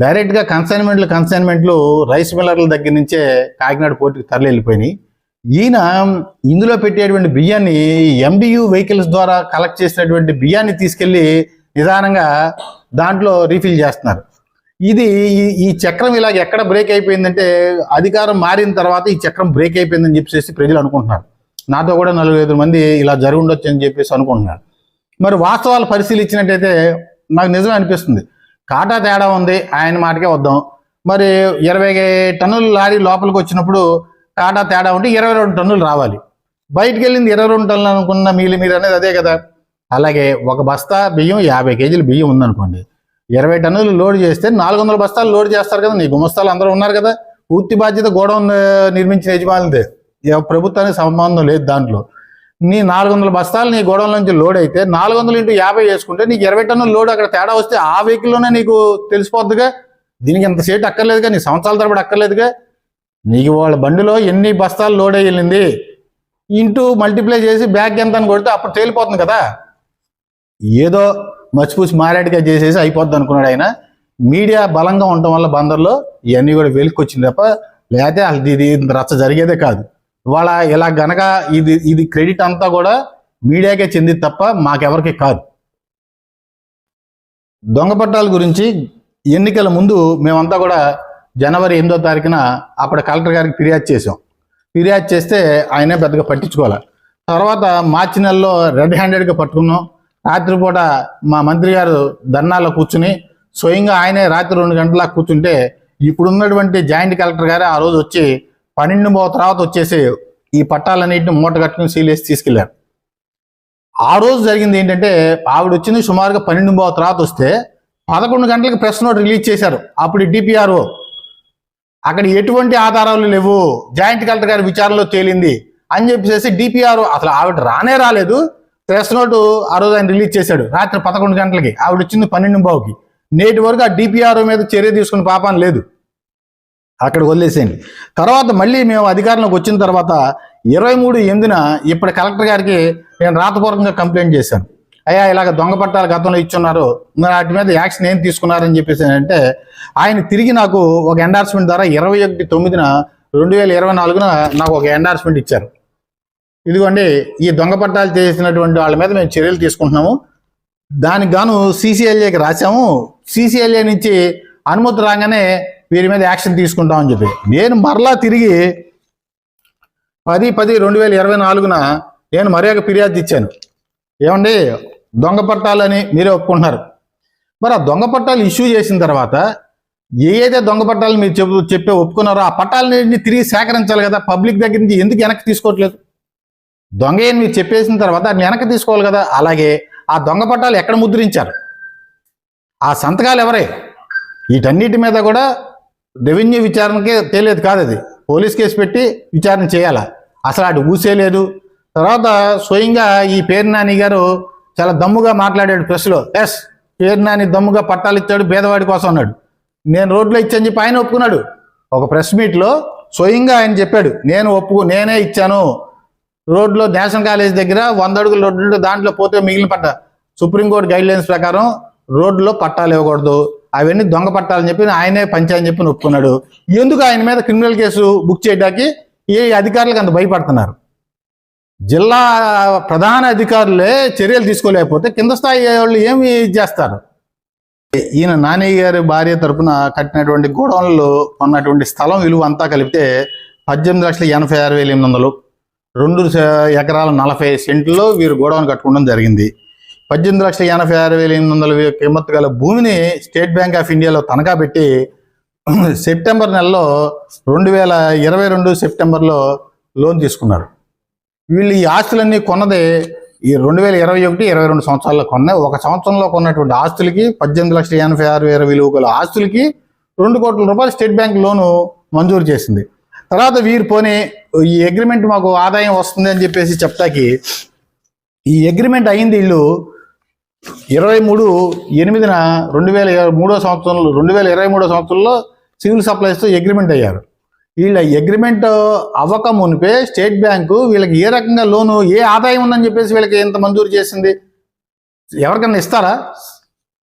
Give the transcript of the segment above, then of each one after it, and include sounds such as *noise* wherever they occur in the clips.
డైరెక్ట్గా కన్సైన్మెంట్లు కన్సైన్మెంట్లు రైస్ మిల్లర్ల దగ్గర నుంచే కాకినాడ పోర్టుకి తరలి వెళ్ళిపోయినాయి ఈయన ఇందులో పెట్టేటువంటి బియ్యాన్ని ఎండియు వెహికల్స్ ద్వారా కలెక్ట్ చేసినటువంటి బియ్యాన్ని తీసుకెళ్ళి నిదానంగా దాంట్లో రీఫిల్ చేస్తున్నారు. ఇది ఈ- చక్రం ఇలాగ ఎక్కడ బ్రేక్ అయిపోయిందంటే అధికారం మారిన తర్వాత ఈ చక్రం బ్రేక్ అయిపోయిందని చెప్పేసి ప్రజలు అనుకుంటున్నారు. నాతో కూడా నలుగురు ఐదు మంది ఇలా జరుగుండొచ్చు అని చెప్పేసి అనుకుంటున్నారు. మరి వాస్తవాలు పరిశీలించినట్టయితే నాకు నిజమే అనిపిస్తుంది. కాటా తేడా ఉంది. ఆయన మాటకే వద్దాం. మరి ఇరవై టన్నుల లారీ లోపలికి వచ్చినప్పుడు కాటా తేడా ఉంటే ఇరవై రెండు టన్నులు రావాలి. బయటికి వెళ్ళింది ఇరవై రెండు టన్నులు అనుకున్న మీలి మీరు అనేది అదే కదా. అలాగే ఒక బస్తా బియ్యం యాభై కేజీలు బియ్యం ఉందనుకోండి. ఇరవై టన్నులు లోడ్ చేస్తే నాలుగు వందల బస్తాలు లోడ్ చేస్తారు కదా. నీ గుమస్తాలు అందరూ ఉన్నారు కదా. పూర్తి బాధ్యత గోడౌన్ నిర్మించిన యజమానిదే ప్రభుత్వానికి సంబంధం లేదు దాంట్లో. నీ నాలుగు వందల బస్తాలు నీ గోడౌన్ నుంచి లోడ్ అయితే నాలుగు వందలు ఇంటూ యాభై వేసుకుంటే నీకు ఇరవై టన్నుల లోడ్ అక్కడ తేడా వస్తే ఆ వెహికల్లోనే నీకు తెలిసిపోద్దిగా. దీనికి ఎంత సేటు అక్కర్లేదుగా నీ సంవత్సరాల తరబడి అక్కర్లేదుగా. నీకు వాళ్ళ బండిలో ఎన్ని బస్తాలు లోడ్ అయ్యి వెళ్ళింది? ఇంటూ మల్టిప్లై చేసి బ్యాగ్ ఎంత అని కొడితే అప్పుడు తేలిపోతుంది కదా. ఏదో మచ్చిపూసి మారేడుగా చేసేసి అయిపోద్ది అనుకున్నాడు ఆయన. మీడియా బలంగా ఉండటం వల్ల బందర్లో ఇవన్నీ కూడా వెలికొచ్చింది తప్ప లేకపోతే అసలు ఇది రచ్చ జరిగేదే కాదు. ఇవాళ ఇలా గనక ఇది ఇది క్రెడిట్ అంతా కూడా మీడియాకే చెందింది తప్ప మాకెవరికి కాదు. దొంగ పట్టాల గురించి ఎన్నికల ముందు మేమంతా కూడా జనవరి ఎనిమిదో తారీఖున అప్పుడు కలెక్టర్ గారికి ఫిర్యాదు చేసాం ఫిర్యాదు చేస్తే ఆయనే పెద్దగా పట్టించుకోవాలి. తర్వాత మార్చి నెలలో రెడ్ హ్యాండెడ్గా పట్టుకున్నాం. రాత్రిపూట మా మంత్రి గారు ధర్నాలో కూర్చుని స్వయంగా ఆయనే రాత్రి రెండు గంటల కూర్చుంటే ఇప్పుడున్నటువంటి జాయింట్ కలెక్టర్ గారే ఆ రోజు వచ్చి పన్నెండు మో తర్వాత వచ్చేసి ఈ పట్టాలన్నింటిని మూట కట్టుకుని సీలేసి తీసుకెళ్ళారు ఆ రోజు జరిగింది ఏంటంటే ఆవిడ వచ్చింది సుమారుగా పన్నెండు మో తర్వాత వస్తే పదకొండు గంటలకు ప్రెస్ నోట్ రిలీజ్ చేశారు. అప్పుడు డిపిఆర్ఓ అక్కడ ఎటువంటి ఆధారాలు లేవు జాయింట్ కలెక్టర్ గారి విచారణలో తేలింది అని చెప్పేసి డిపిఆర్ఓ అసలు ఆవిడ రానే రాలేదు. ప్రెస్ నోటు ఆ రోజు ఆయన రిలీజ్ చేశాడు రాత్రి పదకొండు గంటలకి. ఆవిడ వచ్చింది పన్నెండు బావుకి. నేటి వరకు ఆ డిపిఆర్ఓ మీద చర్య తీసుకున్న పాపం లేదు. అక్కడ వదిలేసేయండి. తర్వాత మళ్ళీ మేము అధికారంలోకి వచ్చిన తర్వాత ఇరవై మూడు ఎనిమిదిన ఇప్పుడు కలెక్టర్ గారికి నేను రాతపూర్వకంగా కంప్లైంట్ చేశాను. అయ్యా ఇలాగ దొంగ పట్టాలు గతంలో ఇచ్చున్నారు. మరి వాటి మీద యాక్షన్ ఏం తీసుకున్నారని చెప్పేసి అంటే ఆయన తిరిగి నాకు ఒక ఎండార్స్మెంట్ ద్వారా ఇరవై ఒకటి తొమ్మిదిన రెండు వేల ఇరవై నాలుగున నాకు ఒక ఎండార్స్మెంట్ ఇచ్చారు. ఇదిగోండి ఈ దొంగ పట్టాలు చేసినటువంటి వాళ్ళ మీద మేము చర్యలు తీసుకుంటున్నాము. దానికి గాను సీసీఎల్ఏకి రాశాము. సీసీఎల్ఏ నుంచి అనుమతి రాగానే వీరి మీద యాక్షన్ తీసుకుంటామని చెప్పి. నేను మరలా తిరిగి పది పది రెండు వేల ఇరవై నాలుగున నేను మరీ ఒక ఫిర్యాదు ఇచ్చాను. ఏమండి? దొంగ పట్టాలని మీరే ఒప్పుకుంటున్నారు. మరి ఆ దొంగ పట్టాలు ఇష్యూ చేసిన తర్వాత ఏదైతే దొంగ పట్టాలు మీరు చెప్పు చెప్పే ఒప్పుకున్నారో ఆ పట్టాలని తిరిగి సేకరించాలి కదా. పబ్లిక్ దగ్గర నుంచి ఎందుకు వెనక్కి తీసుకోవట్లేదు? దొంగ అని మీరు చెప్పేసిన తర్వాత దాన్ని వెనక్కి తీసుకోవాలి కదా. అలాగే ఆ దొంగ పట్టాలు ఎక్కడ ముద్రించారు? ఆ సంతకాలు ఎవరే? వీటన్నిటి మీద కూడా రెవెన్యూ విచారణకే తెలియదు కాదు అది. పోలీస్ కేసు పెట్టి విచారణ చేయాలా? అసలు అటు ఊసేలేదు తర్వాత స్వయంగా ఈ పేరు నాని గారు చాలా దమ్ముగా మాట్లాడాడు ప్రెస్లో. ఎస్ పేరు నాని దమ్ముగా పట్టాలు ఇచ్చాడు పేదవాడి కోసం అన్నాడు. నేను రోడ్లో ఇచ్చాను చెప్పి ఆయన ఒప్పుకున్నాడు. ఒక ప్రెస్ మీట్లో స్వయంగా ఆయన చెప్పాడు నేను ఒప్పుకు నేనే ఇచ్చాను. రోడ్లో నేషనల్ కాలేజ్ దగ్గర వంద అడుగుల రోడ్లు దాంట్లో పోతే మిగిలిన పట్ట సుప్రీంకోర్టు గైడ్ లైన్స్ ప్రకారం రోడ్లో పట్టాలు ఇవ్వకూడదు. అవన్నీ దొంగ పట్టాలని చెప్పి ఆయనే పంచాయని చెప్పి ఒప్పుకున్నాడు ఎందుకు ఆయన మీద క్రిమినల్ కేసు బుక్ చేయడానికి ఏ అధికారులకు అంత భయపడుతున్నారు? జిల్లా ప్రధాన అధికారులే చర్యలు తీసుకోలేకపోతే కింద స్థాయి వాళ్ళు ఏమి చేస్తారు? ఈయన నాని గారి భార్య తరపున కట్టినటువంటి గోడౌన్లో ఉన్నటువంటి స్థలం విలువ అంతా కలిపితే పద్దెనిమిది లక్షల ఎనభై ఆరు వేల ఎనిమిది వందలు. రెండు ఎకరాల నలభై సెంట్లో వీరు గోడౌన్ కట్టుకోవడం జరిగింది. పద్దెనిమిది లక్షల ఎనభై ఆరు వేల ఎనిమిది వందల కిమ్మత్తు గల భూమిని స్టేట్ బ్యాంక్ ఆఫ్ ఇండియాలో తనఖా పెట్టి *clears throat* సెప్టెంబర్ నెలలో రెండు వేల ఇరవై రెండు సెప్టెంబర్లో లోన్ తీసుకున్నారు. వీళ్ళు ఈ ఆస్తులన్నీ కొన్నదే ఈ రెండు వేల ఇరవై ఒకటి ఇరవై రెండు సంవత్సరాల్లో కొన్న ఒక సంవత్సరంలో కొన్నటువంటి ఆస్తులకి పద్దెనిమిది లక్షల ఎనభై ఆరు వేల విలువ గల ఆస్తులకి రెండు కోట్ల రూపాయలు స్టేట్ బ్యాంక్ లోను మంజూరు చేసింది. తర్వాత వీరు పోనీ ఈ అగ్రిమెంట్ మాకు ఆదాయం వస్తుంది అని చెప్పేసి చెప్తాకి ఈ అగ్రిమెంట్ అయింది వీళ్ళు ఇరవై మూడు ఎనిమిదిన రెండు వేల ఇరవై మూడో సంవత్సరంలో రెండు వేల ఇరవై మూడో సంవత్సరంలో సివిల్ సప్లైస్తో అగ్రిమెంట్ అయ్యారు. వీళ్ళ అగ్రిమెంట్ అవ్వక మునిపే స్టేట్ బ్యాంకు వీళ్ళకి ఏ రకంగా లోను ఏ ఆదాయం ఉందని చెప్పేసి వీళ్ళకి ఎంత మంజూరు చేసింది? ఎవరికైనా ఇస్తారా?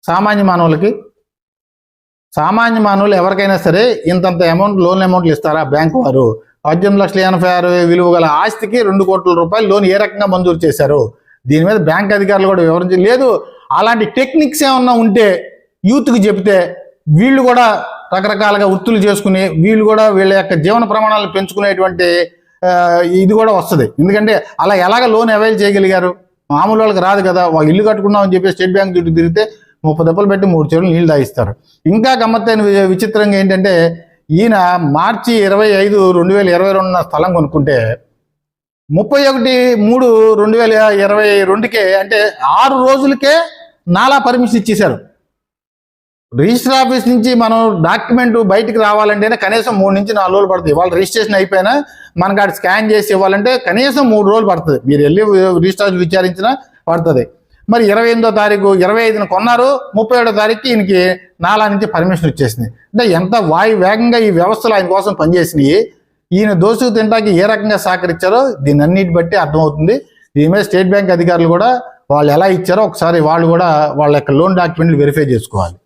సామాన్య మానవులకి? సామాన్య మానవులు ఎవరికైనా సరే ఇంతంత అమౌంట్ లోన్ అమౌంట్లు ఇస్తారా బ్యాంకు వారు? పద్దెనిమిది లక్షల ఎనభై ఆరు విలువ గల ఆస్తికి రెండు కోట్ల రూపాయలు లోన్ ఏ రకంగా మంజూరు చేశారు? దీని మీద బ్యాంక్ అధికారులు కూడా వివరించి లేదు అలాంటి టెక్నిక్స్ ఏమన్నా ఉంటే యూత్కి చెప్తే వీళ్ళు కూడా రకరకాలుగా వృత్తులు చేసుకుని వీళ్ళు కూడా వీళ్ళ యొక్క జీవన ప్రమాణాలను పెంచుకునేటువంటి ఇది కూడా వస్తుంది. ఎందుకంటే అలా ఎలాగ లోన్ అవైల్ చేయగలిగారు? మామూలు వాళ్ళకి రాదు కదా. వాళ్ళు ఇల్లు కట్టుకున్నాం అని చెప్పి స్టేట్ బ్యాంక్ చుట్టూ తిరిగితే ముప్పై దెబ్బలు పెట్టి మూడు చెరువులు నీళ్ళు తాగిస్తారు ఇంకా గమ్మత్తైన విచిత్రంగా ఏంటంటే ఈయన మార్చి ఇరవై ఐదు రెండు వేల ఇరవై రెండున స్థలం కొనుక్కుంటే ముప్పై ఒకటి మూడు రెండు వేల ఇరవై రెండుకే అంటే ఆరు రోజులకే నాలా పర్మిషన్ ఇచ్చేశారు. రిజిస్టర్ ఆఫీస్ నుంచి మనం డాక్యుమెంట్ బయటికి రావాలంటేనే కనీసం మూడు నుంచి నాలుగు రోజులు పడుతుంది. ఇవాళ రిజిస్ట్రేషన్ అయిపోయినా మనకు అటు స్కాన్ చేసి ఇవ్వాలంటే కనీసం మూడు రోజులు పడుతుంది. మీరు వెళ్ళి రిజిస్టర్ ఆఫీస్ విచారించినా పడుతుంది. మరి ఇరవై ఎనిమిదో తారీఖు ఇరవై ఐదున కొన్నారు. ముప్పై ఏడో తారీఖు ఈయనకి నాలా నుంచి పర్మిషన్ వచ్చేసింది. అంటే ఎంత వాయు వేగంగా ఈ వ్యవస్థలు ఆయన కోసం పనిచేసినాయి. ఈయన దోసుకు తినడానికి ఏ రకంగా సహకరించారో దీని అన్నిటి బట్టి అర్థమవుతుంది. దీని మీద స్టేట్ బ్యాంక్ అధికారులు కూడా వాళ్ళు ఎలా ఇచ్చారో ఒకసారి వాళ్ళు కూడా వాళ్ళ యొక్క లోన్ డాక్యుమెంట్లు వెరిఫై చేసుకోవాలి.